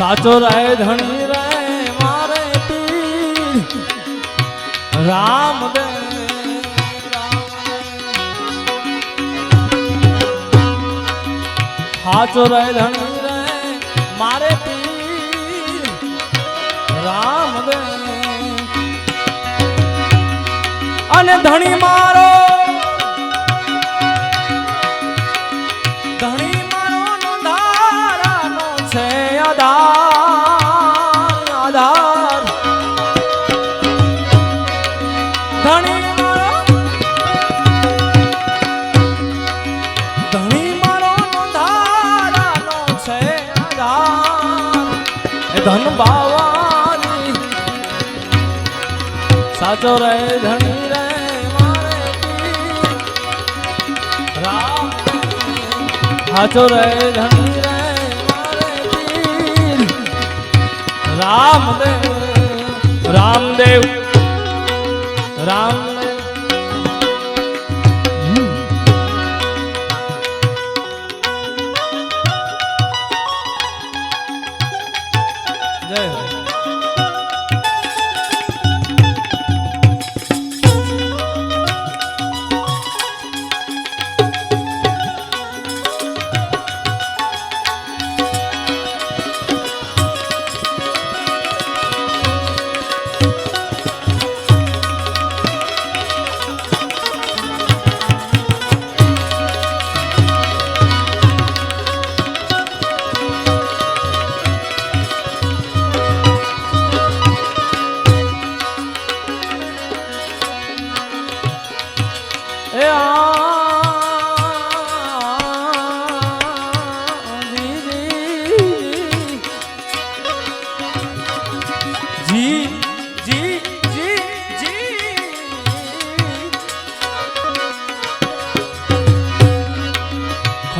સાચો રાય ધણી રે મારે રામ સાચો રાય ધણી રે મારે રામ અને ધણી મારો ધન ભાવાની સાચો રહે ધણી રે. રામ સાચો રહે ધણી રે રામદેવ રામદેવ રામદેવ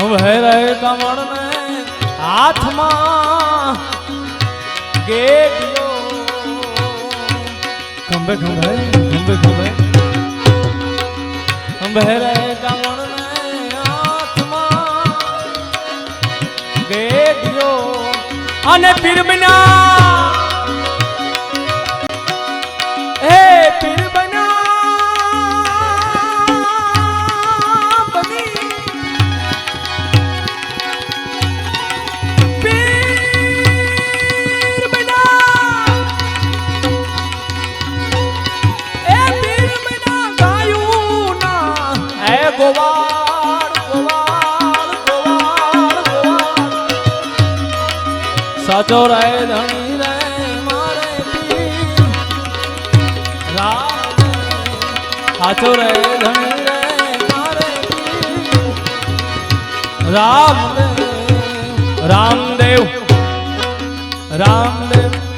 ખંભે કમળને હાથમાં ગેડિયો. ખંભે ખંભે ખંભે ખંભે. અંબેરે કમળને હાથમાં ગેડિયો. અને પીર બના સાચો રહે ધણી રે મારે ધણી રે પીર રામદેવ રામદેવ.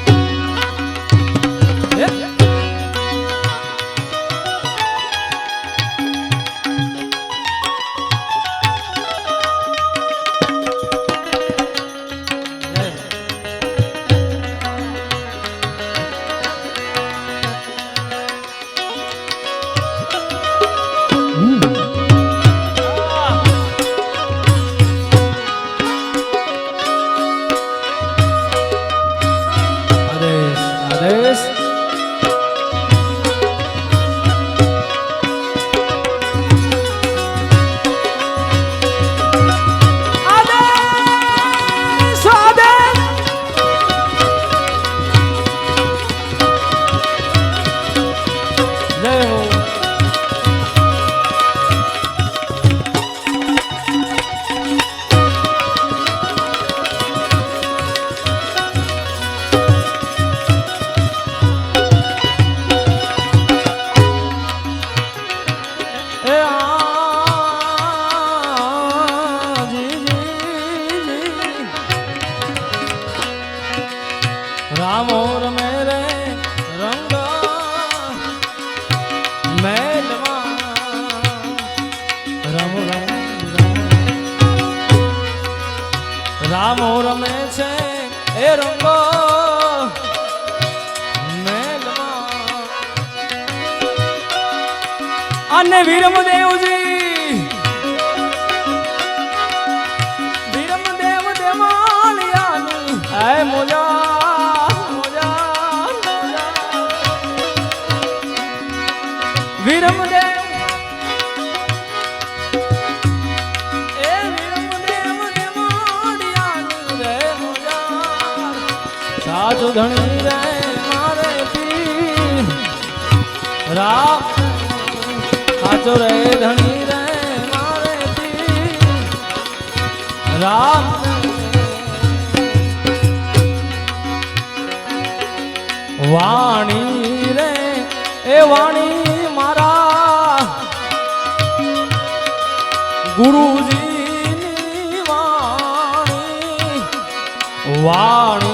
રામ. વાણી રે એ વાણી મારા ગુરુજી વાણી. વાણી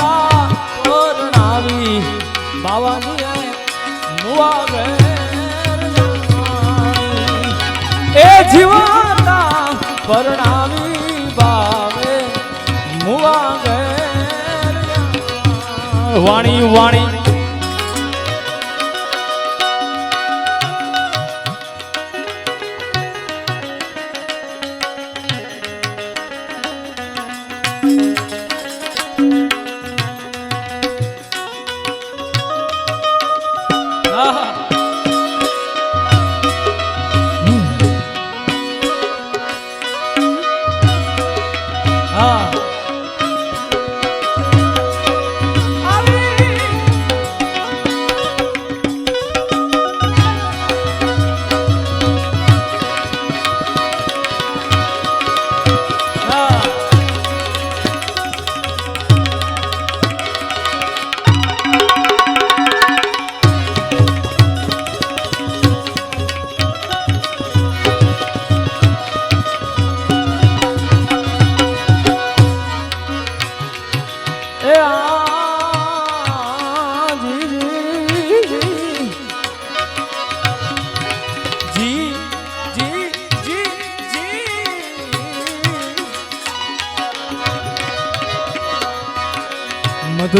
જીવતા પરણાવી બાવાની એ જીવતા પરણાવી બાવે મુવા વાણી વાણી.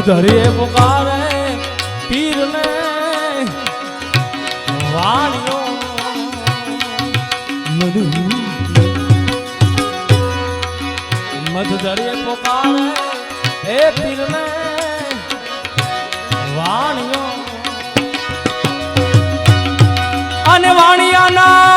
મધુધરી પુકારે પીરને વાણિયો મધુ. મધુધરી પુકારે એ પીરને વાણિયો અને વાણિયાના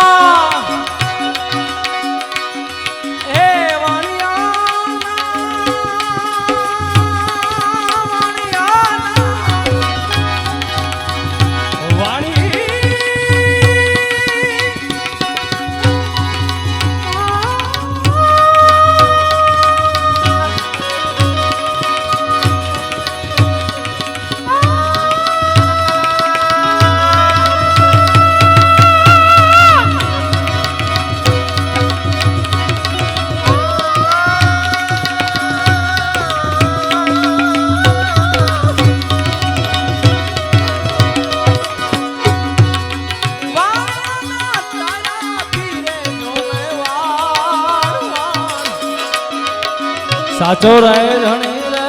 સાચો રહે ધણી રે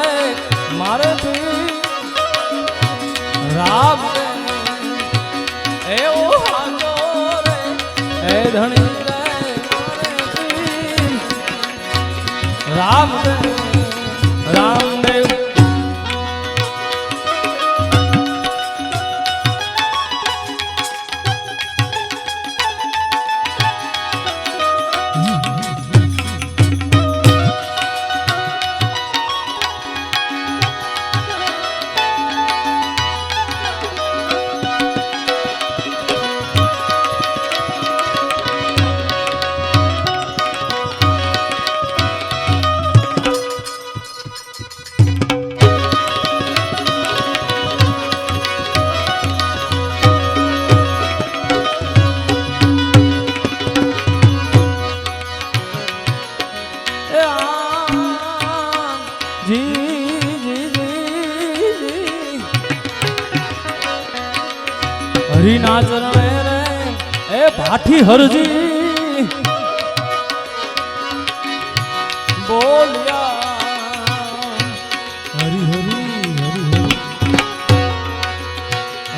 મારે રામ એવો સાચો રે એ ધણી રામ હરિના ચરણે રે એ ભાઠી હરજી. બોલ્યા. હરી હરી હરી હરી.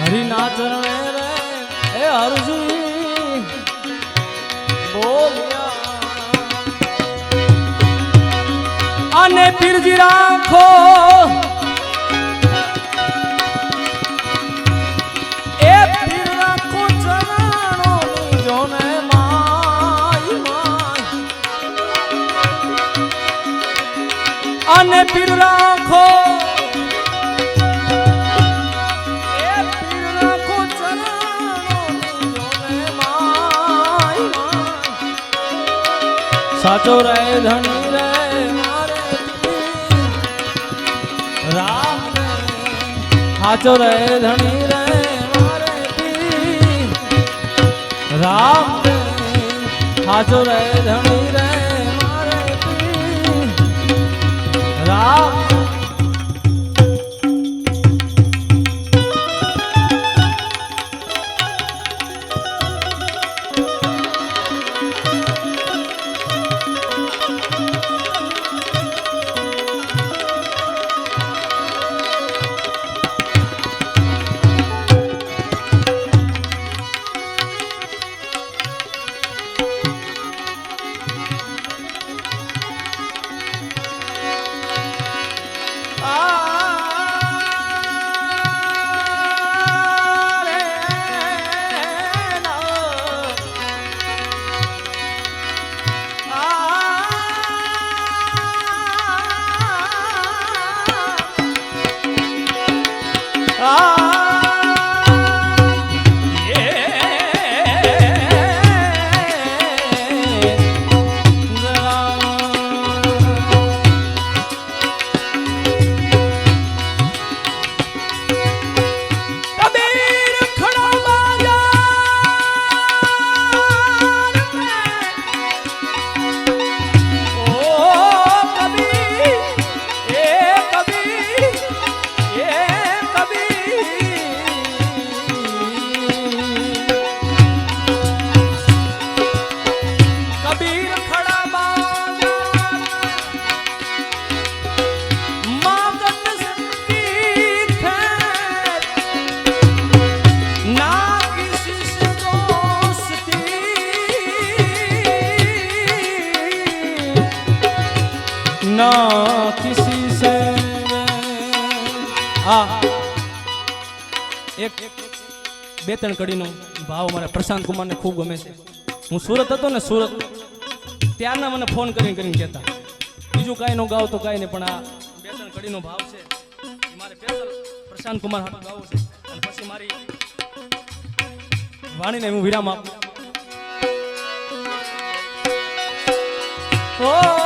હરિના ચરણે રે એ હરજી. બોલ્યા. અને રાખો. અને પીર રાખો. સાચો રે ધણી રે, મારે પીર. રામ રે સાચો રે ધણી રે, મારે રામ સાચો રે ધણી રે બે ત્રણ કડીનો ભાવ મારા પ્રશાંત કુમારને ખૂબ ગમે છે. હું સુરત હતો ને સુરત, ત્યારના મને ફોન કરીને કરીને કહેતા, બીજું કાંઈ ન ગાવ તો કાંઈ નહીં, પણ આ બે ત્રણ કડીનો ભાવ છે મારે પ્રશાંત કુમાર હાટું ગાવું છે. અને પછી મારી વાણીને હું વિરામ આપું. ઓહો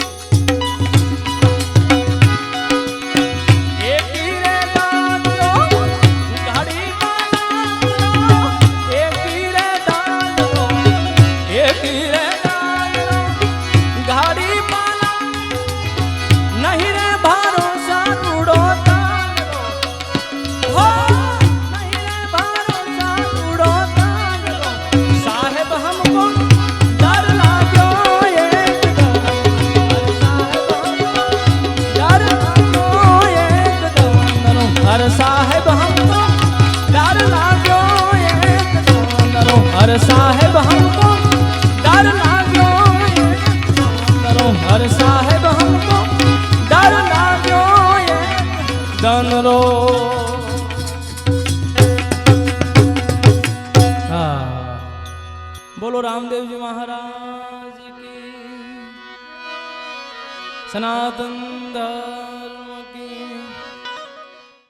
adın